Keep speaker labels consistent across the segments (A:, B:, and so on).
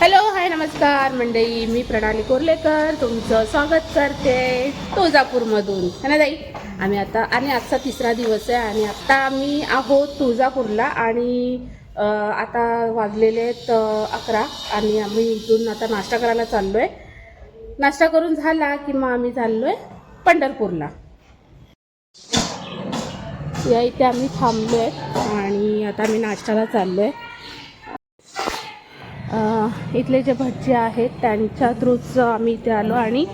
A: Hello hi नमस्कार. मंडई मी प्रणाली कोर्लेकर. तुमचं स्वागत करते तुळजापूरमधून. है ना ताई? आम्ही आता आणि आजचा तिसरा दिवस आहे आणि आत्ता आम्ही आहोत तुळजापूरला आणि आता वाजलेले आहेत अकरा आणि आम्ही इथून आता नाश्ता करायला चाललो आहे नाश्ता करून झाला की मग आम्ही चाललो आहे पंढरपूरला. या इथे आम्ही थांबलो आहे आणि आता आम्ही नाश्त्याला चाललो आहे इथले जे भटजी आहेत त्यांच्या थ्रूच आम्ही इथे आलो आणि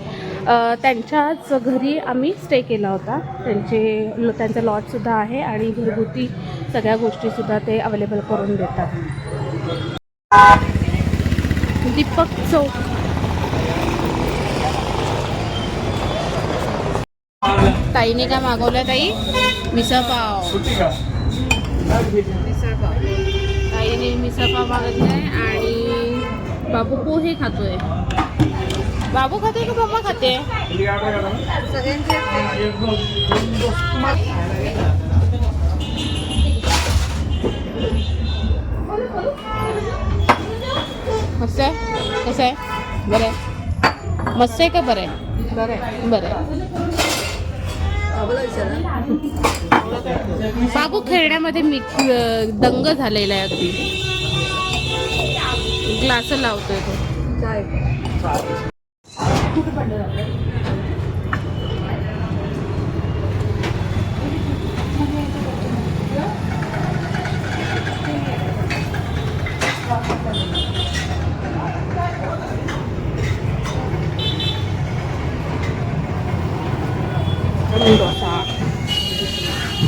A: त्यांच्याच घरी आम्ही स्टे केला होता. त्यांचे त्यांचं लॉटसुद्धा आहे आणि घरगुती सगळ्या गोष्टीसुद्धा ते अवेलेबल करून देतात. दीपक चौक. ताईने काय मागवलं ताई? मिसळ पाव मिसळ पाव ताईने मिसळ पाव मागितलाय आणि बाबू पोहे खातोय. बाबू खातोय का पप्पा खाते? मस्त आहे? कसं आहे? बरं आहे. मस्त आहे का बरं आहे? बरं आहे. बरं आहे. बाबू खेळण्यामध्ये मी दंग झालेला आहे अगदी. ग्लास लावतोय तो.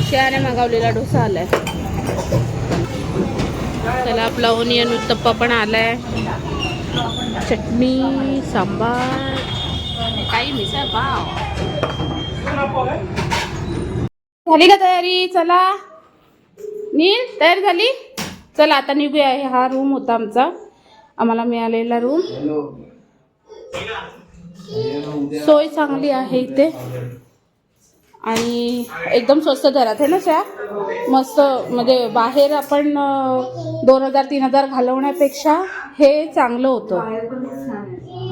A: शहाने मागवलेला डोसा आलाय. त्याला आपला ओनियन उत्तप्पा पण आलाय. चटणी सांबार. काही मिसळ पाव झाली का तयारी? चला. नील तयार झाली? चला आता निघूया. हा रूम होता आमचा. आम्हाला मिळालेला रूम सोय चांगली आहे इथे. आणि एकदम स्वस्त दरात आहे ना त्या मस्त म्हणजे बाहेर आपण दोन हजार तीन हजार घालवण्यापेक्षा हे चांगलं होतं.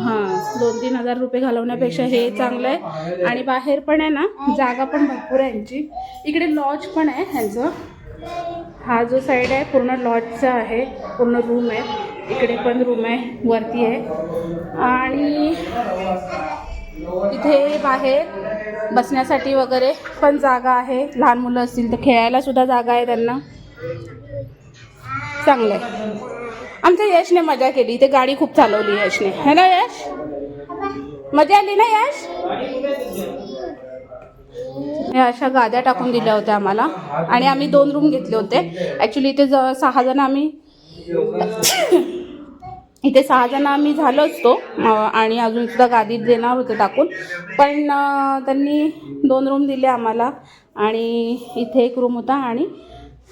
A: हां दोन तीन हजार रुपये घालवण्यापेक्षा हे चांगलं आहे. आणि बाहेर पण आहे ना जागा पण भरपूर आहे यांची. इकडे लॉज पण आहे ह्यांचं. हा जो साईड आहे पूर्ण लॉजचा आहे. पूर्ण रूम आहे. इकडे पण रूम आहे वरती आहे. आणि इथे बाहेर बसण्यासाठी वगैरे पण जागा आहे. लहान मुलं असतील तर खेळायला सुद्धा जागा आहे त्यांना. चांगलं आहे. आमच्या यशने मजा केली. इथे गाडी खूप चालवली यशने. है ना यश? मजा आली ना यश? अशा गाद्या टाकून दिल्या होत्या आम्हाला. आणि आम्ही दोन रूम घेतले होते. ॲक्च्युली इथे ज सहा जण आम्ही इथे सहा जण आम्ही झालो असतो आणि अजूनसुद्धा गादीत देणार होते टाकून. पण त्यांनी दोन रूम दिले आम्हाला आणि इथे एक रूम होता आणि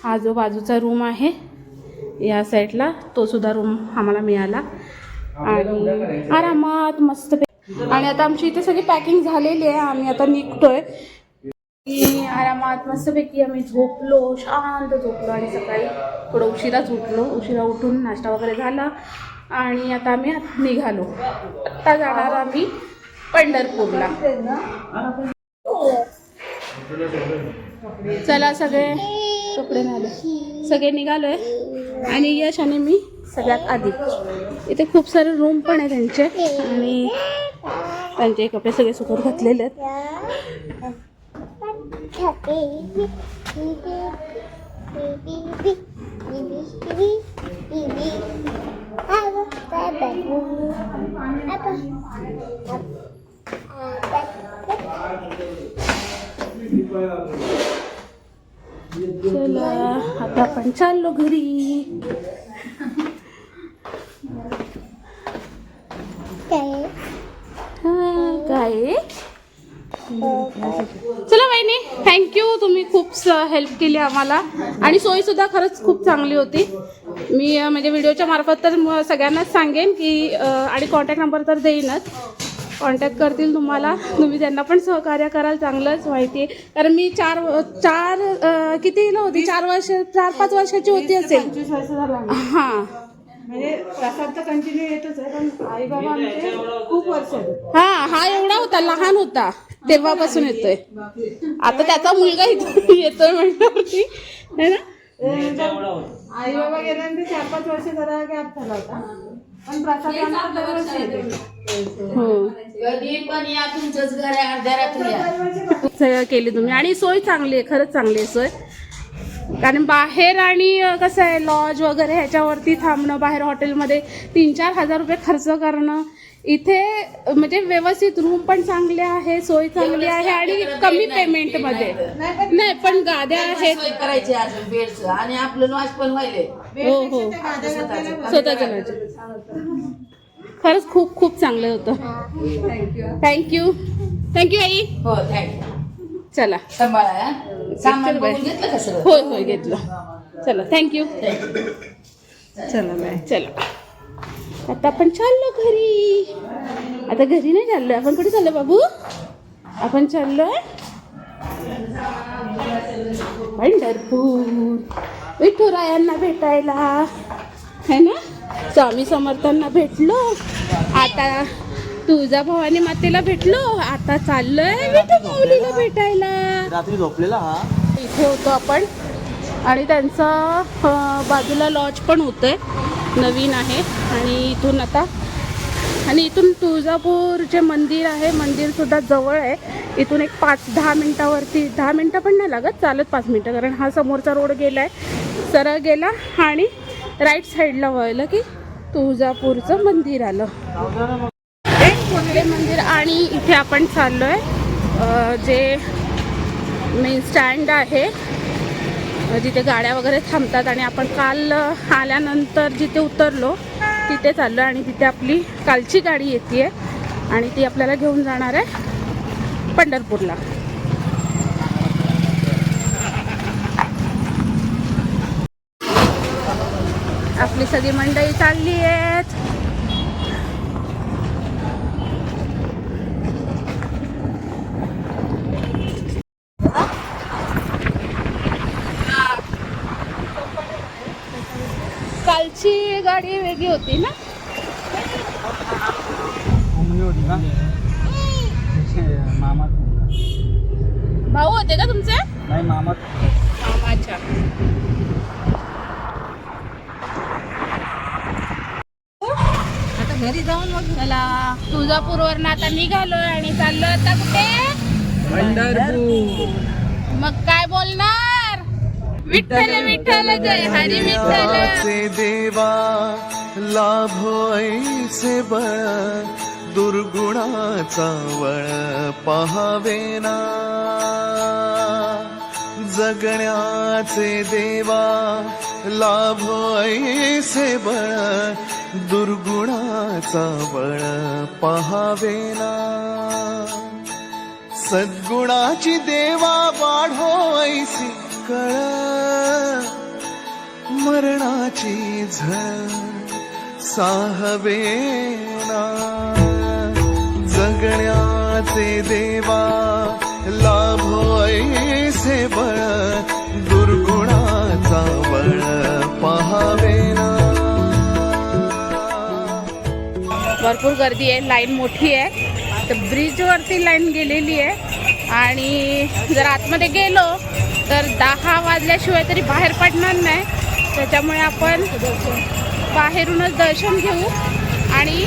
A: हा जो बाजूचा रूम आहे या साईडला तो सुद्धा रूम आम्हाला मिळाला. आणि आरामात मस्त आणि आता आमची इथे सगळी पॅकिंग झालेली आहे. आम्ही आता निघतोय. की आरामात मस्तपैकी आम्ही झोपलो शांत झोपलो आणि सकाळी थोडं उशिराच उठलो. उशिरा उठून नाश्ता वगैरे झाला. आणि आता आम्ही निघालो. आत्ता जाणार आम्ही पंढरपूरला. चला सगळे कपडे नाले सगळे निघालोय. आणि यश आणि मी सगळ्यात आधी. इथे खूप सारे रूम पण आहे त्यांचे. आणि त्यांचे कपडे सगळे सुकत घातलेले आहेत. चला आता आपण चाललो घरी. हा, काय? चला वहिनी थँक्यू तुम्ही खूप हेल्प केली आम्हाला. आणि सोयीसुद्धा खरंच खूप चांगली होती. मी म्हणजे व्हिडिओच्या मार्फत तर सगळ्यांनाच सांगेन की आणि कॉन्टॅक्ट नंबर तर देईनच. कॉन्टॅक्ट करतील तुम्हाला. तुम्ही त्यांना पण सहकार्य कराल चांगलंच माहिती आहे. कारण मी चार चार अं, किती नव्हती चार वर्ष चार पाच वर्षाची होती असेल. हां.
B: म्हणजे प्रसाद तर कंटिन्यू येतच आहे पण आई बाबा आमचे खूप वर्ष.
A: हा हा एवढा होता लहान होता तेव्हापासून येतोय. आता त्याचा मुलगा इथून येतोय म्हणल्यावरती है ना?
B: आई बाबा गेल्यानंतर चार पाच वर्ष जरा गॅप झाला होता. पण प्रसाद दरवर्षी येतो.
A: हो.
C: कधी पण या तुमचंच घर आहे अर्ध्या रात्री या.
B: दरवर्षी
A: सगळं केली तुम्ही. आणि सोय चांगली आहे खरंच चांगली आहे सोय. कारण बाहेर आणि कसं आहे लॉज वगैरे ह्याच्यावरती थांबणं बाहेर हॉटेलमध्ये तीन चार हजार रुपये खर्च करणं इथे म्हणजे व्यवस्थित रूम पण चांगले आहे सोय चांगली आहे आणि कमी पेमेंटमध्ये नाही. पण गाद्या आहेत.
C: करायची अजून बेडचं आणि आपलं लॉज पण व्हायले
A: हो हो. स्वतःच्या. खरंच खूप खूप चांगलं होतं. थँक्यू थँक्यू आई.
C: हो थँक्यू
A: चला.
C: सांभाळा. सामान. बघून घेतलं का सगळं?
A: होय होय घेतलं. चला थँक्यू चला बाय चला. आता आपण चाललो घरी. आता घरी नाही चाललोय आपण कुठे चाललो बाबू? आपण चाललोय पंढरपूर. विठुरायांना भेटायला. है ना? स्वामी समर्थांना भेटलो. आता तुळजा भवानी मातेला भेटलो. आता चाललोय विठू माऊलीला भेटायला.
D: रात्री झोपलेला हा.
A: इथे होतो आपण. आणि त्यांचं बाजूला लॉज पण होतंय नवीन आहे. आणि इथून आता आणि इथून तुळजापूर जे मंदिर आहे मंदिर सुद्धा जवळ आहे. इथून एक पाच दहा मिनटावरती दहा मिनटं पण नाही लागत चालत पाच मिनटं. कारण हा समोरचा रोड गेला आहे सरळ गेला आणि राईट साईडला वळलं की तुळजापूरचं मंदिर आलं. हे मंदिर आणि इथे आपण चाललो आहे जे मेन स्टँड आहे. जिथे गाड्या वगैरे थांबतात आणि आपण काल आल्यानंतर जिथे उतरलो तिथे चाललो आणि तिथे आपली कालची गाडी येते आणि ती आपल्याला घेऊन जाणार आहे पंढरपूरला. आपली सगळी मंडळी चालली आहेत गाडी वेगळी होती ना?
D: होती का? मामा
A: भाऊ होते का तुमचे?
D: नाही मामा.
A: अच्छा
B: आता घरी जाऊन मग
A: चला. तुळजापूरवरनं आता निघालोय आणि चाललो आता कुठे? मग काय बोलणार? विठ्ठल विठ्ठल जय हरी विठ्ठल.
E: देवा लाभो ऐसे बळ दुर्गुणाचा वळ पहावेना जगण्याचे देवा लाभो ऐसे बळ दुर्गुणाचा बळ पहावेना सद्गुणाची देवा वाढो ऐसी कळ मरणाची झळ साहवेना. जगण्याचे देवा लाभो ऐसे बळ दुर्गुणाचा बळ पहावेना.
A: भरपूर गर्दी आहे लाईन मोठी आहे. तर ब्रिजवरती लाईन गेलेली आहे. आणि जर आतमध्ये गेलो तर दहा वाजल्याशिवाय तरी बाहेर पडणार नाही. त्याच्यामुळे आपण बाहेरूनच दर्शन घेऊ. आणि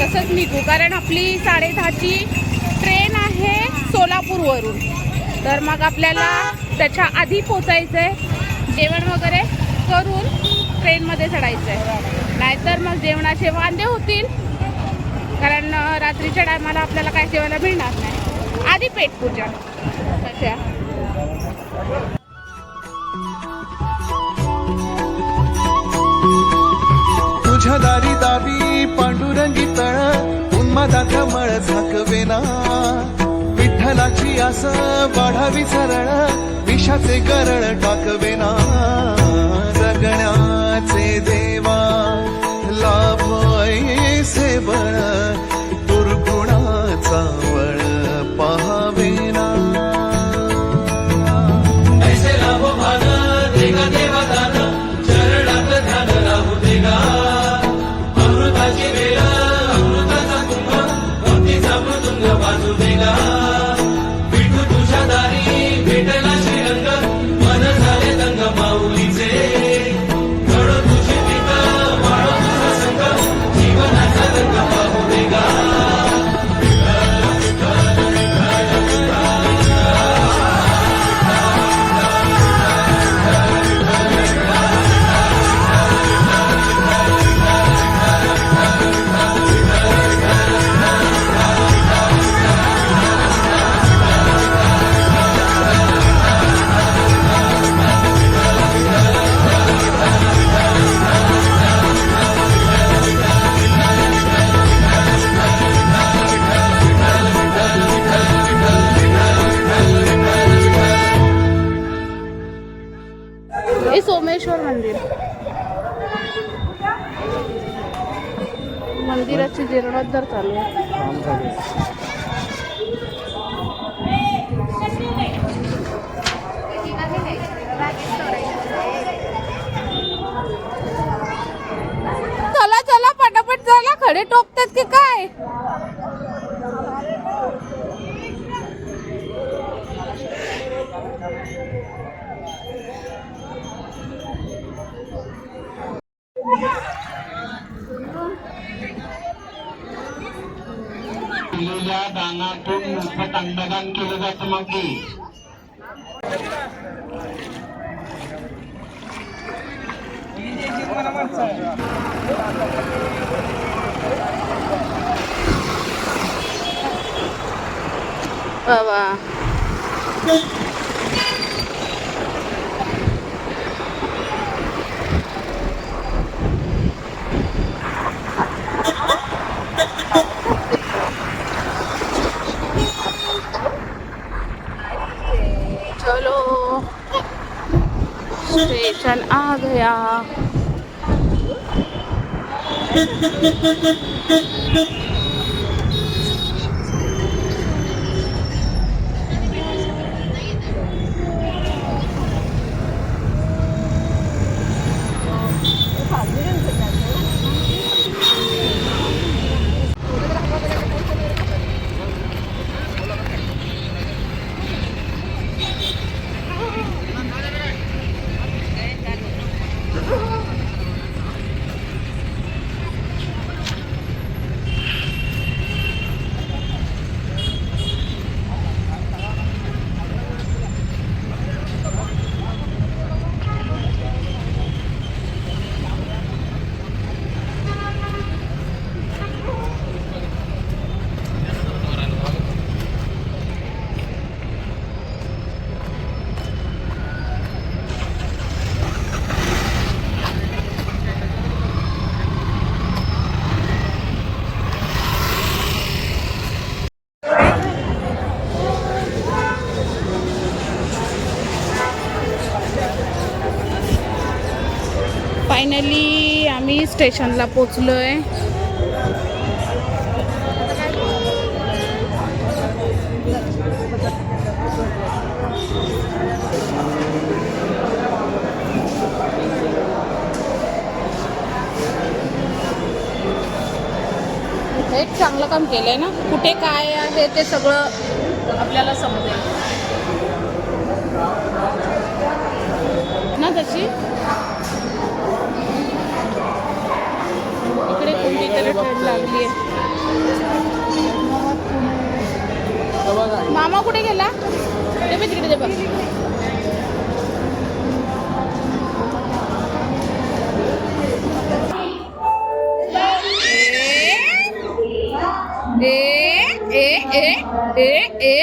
A: तसंच निघू. कारण आपली साडेदहाची ट्रेन आहे सोलापूरवरून. तर मग आपल्याला त्याच्या आधी पोचायचं आहे जेवण वगैरे करून ट्रेनमध्ये चढायचं आहे नाहीतर मग जेवणाचे वांदे होतील. कारण रात्रीच्या टायमाला आपल्याला काय जेवायला मिळणार नाही. आधी पेट पूजा. कशा
E: तुझ्या दारी दावी पांडुरंगी तळ उन्मादाचा मळ झाकवेना. विठ्ठलाची आस वाढावी सरळ विषाचे करळ टाकवेना. जगण्याचे देवा लाभ ऐसे बळ
A: que
F: it la मोफत अन्नदान केलं जातं मग ते
A: बाबा चलो स्टेशन आ गया स्टेशनला पोचलो आहे एक चांगलं काम केलं आहे ना? कुठे काय आहे ते सगळं आपल्याला समजेल. ना तशी इकडे कोणती तरी ट्रेन लागली आहे. मामा कुठे गेला? ते बघ तिकडे ते बघ. ए ए ए ए ए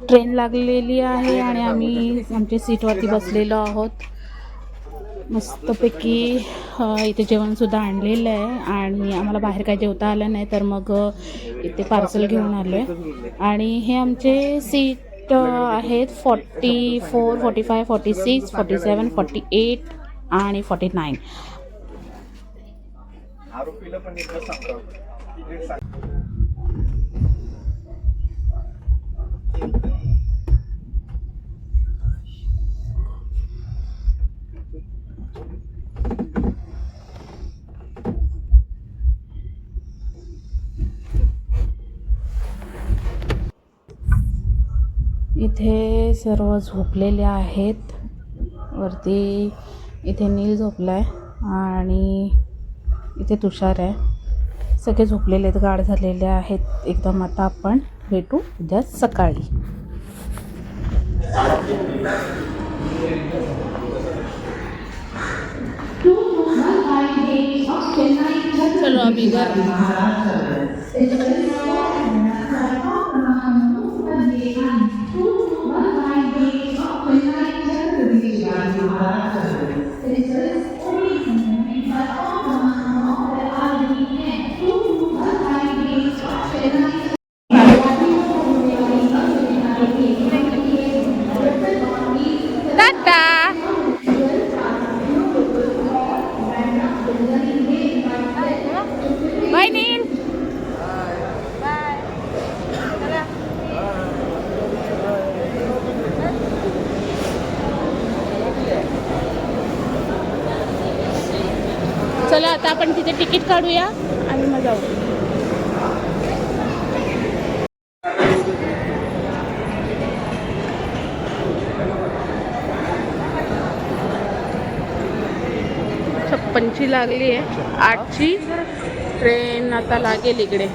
A: ट्रेन लागलेली आहे आणि आम्ही आमच्या सीटवरती बसलेलो आहोत. मस्तपैकी इथे जेवणसुद्धा आणलेलं आहे आणि आम्हाला बाहेर काय जेवता आलं नाही तर मग इथे पार्सल घेऊन आलो आहे आणि हे आमचे सीट आहेत forty four forty five forty six forty seven forty eight आणि फॉर्टी नाईन इथे सर्व झोपलेले आहेत. वरती इथे नील झोपला आहे आणि इथे तुषार आहे. सगळे झोपलेले आहेत गाढ झालेले आहेत. एकदम आता आपण भेटू उद्या सकाळी. चलो अभी घर Thank you. चला आता आपण तिथे तिकीट काढूया आणि मग जाऊ. छप्पनची लागली आहे. आठची ट्रेन आता लागेल इकडे.